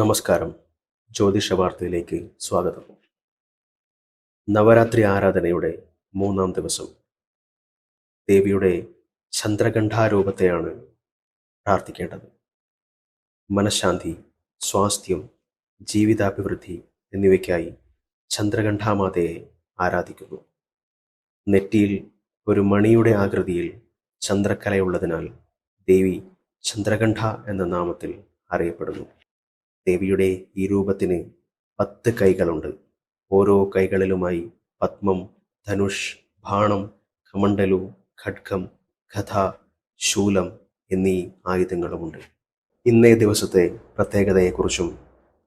നമസ്കാരം. ജ്യോതിഷ വാർത്തയിലേക്ക് സ്വാഗതം. നവരാത്രി ആരാധനയുടെ മൂന്നാം ദിവസം. ദേവിയുടെ ചന്ദ്രകണ്ഠാരൂപത്തെയാണ് പ്രാർത്ഥിക്കേണ്ടത്. മനഃശാന്തി സ്വാസ്ഥ്യം ജീവിതാഭിവൃദ്ധി എന്നിവയ്ക്കായി ചന്ദ്രകണ്ഠാമാതയെ ആരാധിക്കുന്നു. നെറ്റിയിൽ ഒരു മണിയുടെ ആകൃതിയിൽ ചന്ദ്രക്കലയുള്ളതിനാൽ ദേവി ചന്ദ്രകണ്ഠ എന്ന നാമത്തിൽ അറിയപ്പെടുന്നു. ദേവിയുടെ ഈ രൂപത്തിന് പത്ത് കൈകളുണ്ട്. ഓരോ കൈകളിലുമായി പത്മം ധനുഷ് ബാണം കമണ്ടലു ഖഡ്ഗം കഥ ശൂലം എന്നീ ആയുധങ്ങളുമുണ്ട്. ഇന്നേ ദിവസത്തെ പ്രത്യേകതയെക്കുറിച്ചും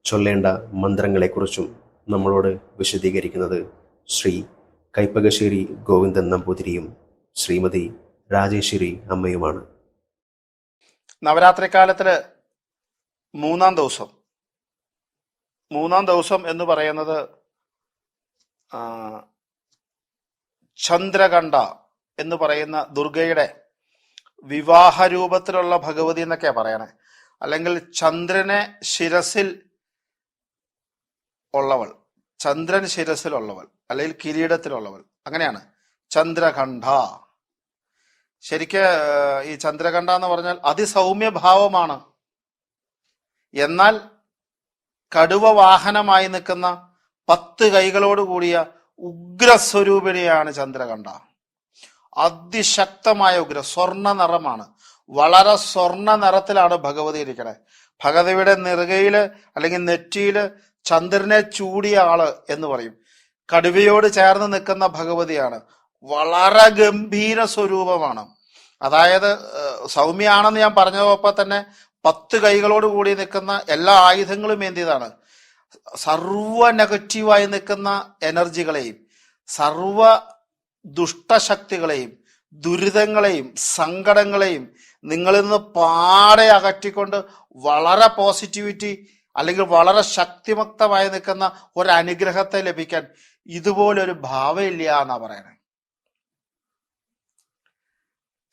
ചൊല്ലേണ്ട മന്ത്രങ്ങളെക്കുറിച്ചും നമ്മളോട് വിശദീകരിക്കുന്നത് ശ്രീ കൈപ്പകശ്ശേരി ഗോവിന്ദൻ നമ്പൂതിരിയും ശ്രീമതി രാജേശ്വരി അമ്മയുമാണ്. നവരാത്രി കാലത്തിൽ മൂന്നാം ദിവസം മൂന്നാം ദിവസം എന്ന് പറയുന്നത് ചന്ദ്രകണ്ഠ എന്ന് പറയുന്ന ദുർഗയുടെ വിവാഹ രൂപത്തിലുള്ള ഭഗവതി എന്നൊക്കെയാ പറയണേ. അല്ലെങ്കിൽ ചന്ദ്രനെ ശിരസിൽ ഉള്ളവൾ ചന്ദ്രൻ ശിരസിലുള്ളവൾ അല്ലെങ്കിൽ കിരീടത്തിലുള്ളവൾ അങ്ങനെയാണ്. ചന്ദ്രകണ്ഠ. ശരിക്ക് ഈ ചന്ദ്രകണ്ഠ എന്ന് പറഞ്ഞാൽ അതിസൗമ്യ ഭാവമാണ് എന്നാൽ കടുവ വാഹനമായി നിൽക്കുന്ന പത്ത് കൈകളോട് കൂടിയ ഉഗ്രസ്വരൂപിണിയാണ് ചന്ദ്രകണ്ഠ. അതിശക്തമായ ഉഗ്ര സ്വർണ നിറമാണ്. വളരെ സ്വർണ നിറത്തിലാണ് ഭഗവതി ഇരിക്കണേ. ഭഗവതിയുടെ നിറുകയിൽ അല്ലെങ്കിൽ നെറ്റിയിൽ ചന്ദ്രനെ ചൂടിയ ആൾ എന്ന് പറയും. കടുവയോട് ചേർന്ന് നിൽക്കുന്ന ഭഗവതിയാണ്. വളരെ ഗംഭീര സ്വരൂപമാണ്. അതായത് സൗമ്യാണെന്ന് ഞാൻ പറഞ്ഞപ്പോ തന്നെ പത്ത് കൈകളോട് കൂടി നിൽക്കുന്ന എല്ലാ ആയുധങ്ങളും എന്തിയതാണ് സർവ നെഗറ്റീവായി നിൽക്കുന്ന എനർജികളെയും സർവ ദുഷ്ടശക്തികളെയും ദുരിതങ്ങളെയും സങ്കടങ്ങളെയും നിങ്ങളിൽ നിന്ന് പാടെ അകറ്റിക്കൊണ്ട് വളരെ പോസിറ്റിവിറ്റി അല്ലെങ്കിൽ വളരെ ശക്തിമക്തമായി നിൽക്കുന്ന ഒരു അനുഗ്രഹത്തെ ലഭിക്കാൻ ഇതുപോലൊരു ഭാവമില്ല എന്നാ പറയണേ.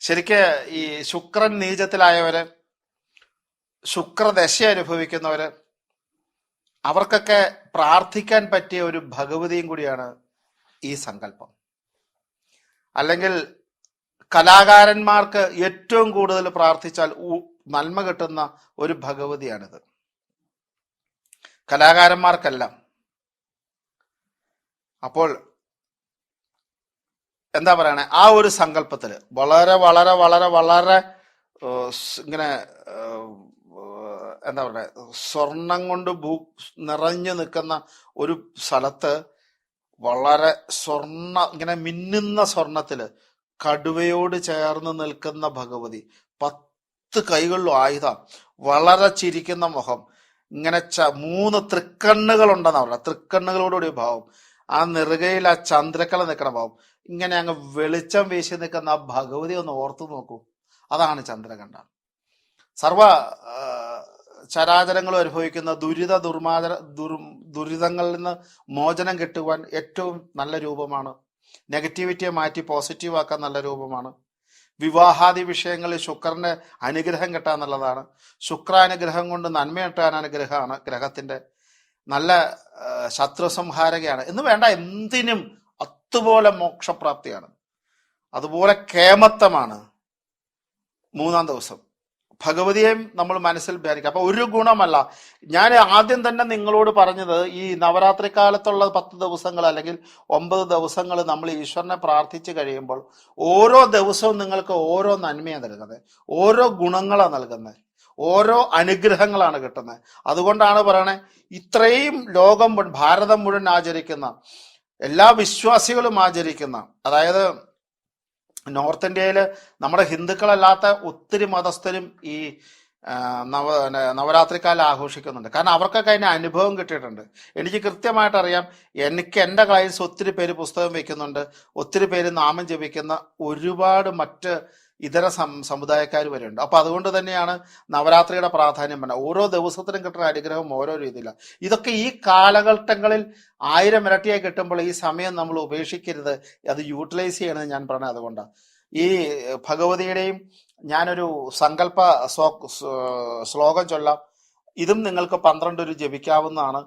ശരിക്ക് ഈ ശുക്രൻ നീചത്തിലായവര് ശുക്രദശ അനുഭവിക്കുന്നവര് അവർക്കൊക്കെ പ്രാർത്ഥിക്കാൻ പറ്റിയ ഒരു ഭഗവതിയും കൂടിയാണ് ഈ സങ്കല്പം. അല്ലെങ്കിൽ കലാകാരന്മാർക്ക് ഏറ്റവും കൂടുതൽ പ്രാർത്ഥിച്ചാൽ നന്മ കിട്ടുന്ന ഒരു ഭഗവതിയാണിത്. കലാകാരന്മാർക്കെല്ലാം. അപ്പോൾ എന്താ പറയണേ? ആ ഒരു സങ്കല്പത്തിൽ വളരെ വളരെ വളരെ വളരെ ഇങ്ങനെ എന്താ പറയുക സ്വർണം കൊണ്ട് ഭൂ നിറഞ്ഞു നിൽക്കുന്ന ഒരു സ്ഥലത്ത് വളരെ സ്വർണ ഇങ്ങനെ മിന്നുന്ന സ്വർണത്തിൽ കടുവയോട് ചേർന്ന് നിൽക്കുന്ന ഭഗവതി പത്ത് കൈകളിലും ആയുധം വളരെ ചിരിക്കുന്ന മുഖം ഇങ്ങനെ ച മൂന്ന് തൃക്കണ്ണുകൾ ഉണ്ടെന്ന് പറയുന്നത് തൃക്കണ്ണുകളോടുകൂടി ഭാവം ആ നെറുകയിൽ ആ ചന്ദ്രക്കല നിൽക്കണ ഭാവം ഇങ്ങനെ അങ്ങ് വെളിച്ചം വീശി നിൽക്കുന്ന ആ ഭഗവതി ഒന്ന് ഓർത്തു നോക്കൂ അതാണ് ചന്ദ്രകണ്ഠ. സർവ ചരാചരങ്ങളും അനുഭവിക്കുന്ന ദുരിത ദുർമാചര ദുർ ദുരിതങ്ങളിൽ നിന്ന് മോചനം കിട്ടുവാൻ ഏറ്റവും നല്ല രൂപമാണ്. നെഗറ്റിവിറ്റിയെ മാറ്റി പോസിറ്റീവ് ആക്കാൻ നല്ല രൂപമാണ്. വിവാഹാദി വിഷയങ്ങളിൽ ശുക്രന്റെ അനുഗ്രഹം കിട്ടുക എന്നുള്ളതാണ് ശുക്രാനുഗ്രഹം കൊണ്ട് നന്മ കിട്ടാൻ അനുഗ്രഹമാണ് ഗ്രഹത്തിന്റെ. നല്ല ആ, ശത്രു സംഹാരകയാണ് എന്ന് വേണ്ട എന്തിനും അതുപോലെ മോക്ഷപ്രാപ്തിയാണ്. അതുപോലെ കേമത്വമാണ്. മൂന്നാം ദിവസം. ഭഗവതിയെയും നമ്മൾ മനസ്സിൽ ധ്യാനിക്കുക. അപ്പൊ ഒരു ഗുണമല്ല. ഞാൻ ആദ്യം തന്നെ നിങ്ങളോട് പറഞ്ഞത് ഈ നവരാത്രി കാലത്തുള്ള പത്ത് ദിവസങ്ങൾ അല്ലെങ്കിൽ ഒമ്പത് ദിവസങ്ങൾ നമ്മൾ ഈശ്വരനെ പ്രാർത്ഥിച്ചു കഴിയുമ്പോൾ ഓരോ ദിവസവും നിങ്ങൾക്ക് ഓരോ നന്മയാണ് നൽകുന്നത്. ഓരോ ഗുണങ്ങളാണ് നൽകുന്നത്. ഓരോ അനുഗ്രഹങ്ങളാണ് കിട്ടുന്നത്. അതുകൊണ്ടാണ് പറയണേ ഇത്രയും ലോകം ഭാരതം മുഴുവൻ ആചരിക്കുന്ന എല്ലാ വിശ്വാസികളും ആചരിക്കുന്ന അതായത് നോർത്ത് ഇന്ത്യയിൽ നമ്മുടെ ഹിന്ദുക്കളല്ലാത്ത ഒത്തിരി മതസ്ഥരും ഈ നവ നവരാത്രിക്കാലം ആഘോഷിക്കുന്നുണ്ട്. കാരണം അവർക്കൊക്കെ അതിന് അനുഭവം കിട്ടിയിട്ടുണ്ട്. എനിക്ക് കൃത്യമായിട്ട് അറിയാം എനിക്ക് എന്റെ ക്ലയൻസ് ഒത്തിരി പേര് പുസ്തകം വയ്ക്കുന്നുണ്ട് ഒത്തിരി പേര് നാമം ജപിക്കുന്ന ഒരുപാട് മറ്റ് ഇതര സം സമുദായക്കാർ വരെയുണ്ട് അപ്പോൾ അതുകൊണ്ട് തന്നെയാണ് നവരാത്രിയുടെ പ്രാധാന്യം പറഞ്ഞത് ഓരോ ദിവസത്തിനും കിട്ടുന്ന അനുഗ്രഹം ഓരോ രീതിയിലാണ് ഇതൊക്കെ ഈ കാലഘട്ടങ്ങളിൽ ആയിരം ഇരട്ടിയായി കിട്ടുമ്പോൾ ഈ സമയം നമ്മൾ ഉപേക്ഷിക്കരുത്. അത് യൂട്ടിലൈസ് ചെയ്യണമെന്ന് ഞാൻ പറഞ്ഞത് അതുകൊണ്ടാണ് ഈ ഭഗവതിയുടെയും ഞാനൊരു സങ്കല്പ ശ്ലോകം ചൊല്ലാം. ഇതും നിങ്ങൾക്ക് പന്ത്രണ്ട് ഒരു ജപിക്കാവുന്നതാണ്.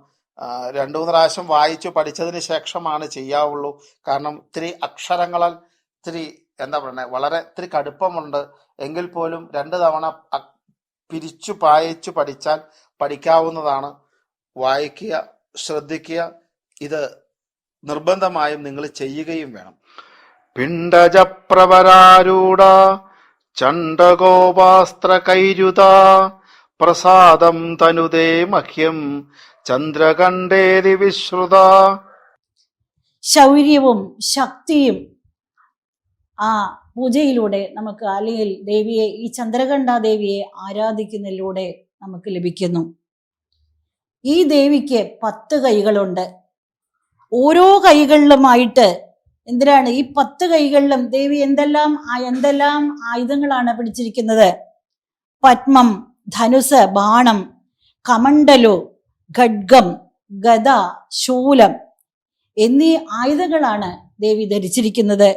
രണ്ടു മൂന്ന് പ്രാവശ്യം വായിച്ചു പഠിച്ചതിന് ശേഷമാണ് ചെയ്യാവുള്ളൂ. കാരണം ഇത്തിരി അക്ഷരങ്ങളാൽ ഇത്തിരി എന്താ പറയുന്നത് വളരെ ഇത്തിരി കടുപ്പമുണ്ട്. എങ്കിൽ പോലും രണ്ട് തവണ പിരിച്ചു പായിച്ചു പഠിച്ചാൽ പഠിക്കാവുന്നതാണ്. വായിക്കുക ശ്രദ്ധിക്കുക ഇത് നിർബന്ധമായും നിങ്ങൾ ചെയ്യുകയും വേണം. പിണ്ടജപ്രവരാരൂഢ ചണ്ടഗോപാസ്ത്ര കൈരുത പ്രസാദം തനുതേ മഹ്യം ചന്ദ്രകണ്ഠേതി വിശ്രുത. ശൗര്യവും ശക്തിയും ആ പൂജയിലൂടെ നമുക്ക് അല്ലെങ്കിൽ ദേവിയെ ഈ ചന്ദ്രകണ്ഠ ദേവിയെ ആരാധിക്കുന്നതിലൂടെ നമുക്ക് ലഭിക്കുന്നു. ഈ ദേവിക്ക് പത്ത് കൈകളുണ്ട്. ഓരോ കൈകളിലുമായിട്ട് എന്തിനാണ്? ഈ പത്ത് കൈകളിലും ദേവി എന്തെല്ലാം എന്തെല്ലാം ആയുധങ്ങളാണ് പിടിച്ചിരിക്കുന്നത്? പത്മം ധനുസ് ബാണം കമണ്ടലു ഖഡ്ഗം ഗദ ശൂലം എന്നീ ആയുധങ്ങളാണ് ദേവി ധരിച്ചിരിക്കുന്നത്.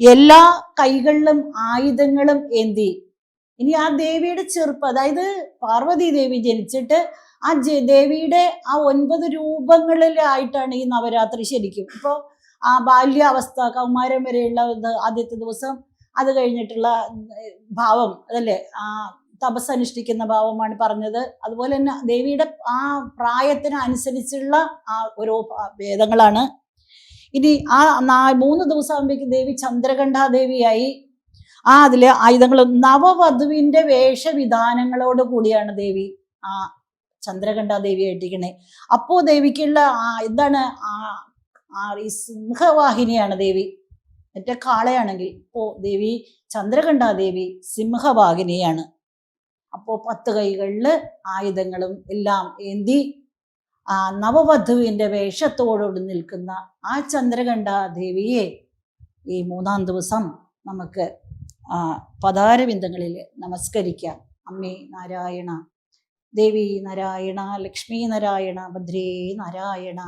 എല്ലാ കൈകളിലും ആയുധങ്ങളും ഏന്തി. ഇനി ആ ദേവിയുടെ ചെറുപ്പം അതായത് പാർവതി ദേവി ജനിച്ചിട്ട് ആ ദേവിയുടെ ആ ഒൻപത് രൂപങ്ങളിലായിട്ടാണ് ഈ നവരാത്രി ശരിക്കും. ഇപ്പോൾ ആ ബാല്യാവസ്ഥ കൗമാരം വരെയുള്ള ആദ്യത്തെ ദിവസം അത് കഴിഞ്ഞിട്ടുള്ള ഭാവം അതല്ലേ? ആ തപസ് അനുഷ്ഠിക്കുന്ന ഭാവമാണ് പറഞ്ഞത്. അതുപോലെ തന്നെ ദേവിയുടെ ആ പ്രായത്തിനനുസരിച്ചുള്ള ആ ഓരോ ഭേദങ്ങളാണ് ഇനി ആ മൂന്ന് ദിവസം ആകുമ്പോഴേക്കും ദേവി ചന്ദ്രകണ്ഠാദേവിയായി. ആ അതിലെ ആയുധങ്ങൾ നവവധുവിന്റെ വേഷവിധാനങ്ങളോട് കൂടിയാണ് ദേവി ആ ചന്ദ്രകണ്ഠാദേവി ആയിട്ടിരിക്കണേ അപ്പോ ദേവിക്കുള്ള എന്താണ് ആ സിംഹവാഹിനിയാണ് ദേവി. മറ്റേ കാളയാണെങ്കിൽ ഇപ്പോ ദേവി ചന്ദ്രകണ്ഠാദേവി സിംഹവാഹിനിയാണ്. അപ്പോൾ പത്ത് കൈകളിൽ ആയുധങ്ങളും എല്ലാം ഏന്തി ആ നവവധുവിന്റെ വേഷത്തോടോട് നിൽക്കുന്ന ആ ചന്ദ്രകണ്ഠ ദേവിയെ ഈ മൂന്നാം ദിവസം നമുക്ക് പതാരവിന്ദങ്ങളിൽ നമസ്കരിക്കാം. അമ്മേ നാരായണ ദേവി നാരായണ ലക്ഷ്മി നാരായണ ഭദ്രേ നാരായണ.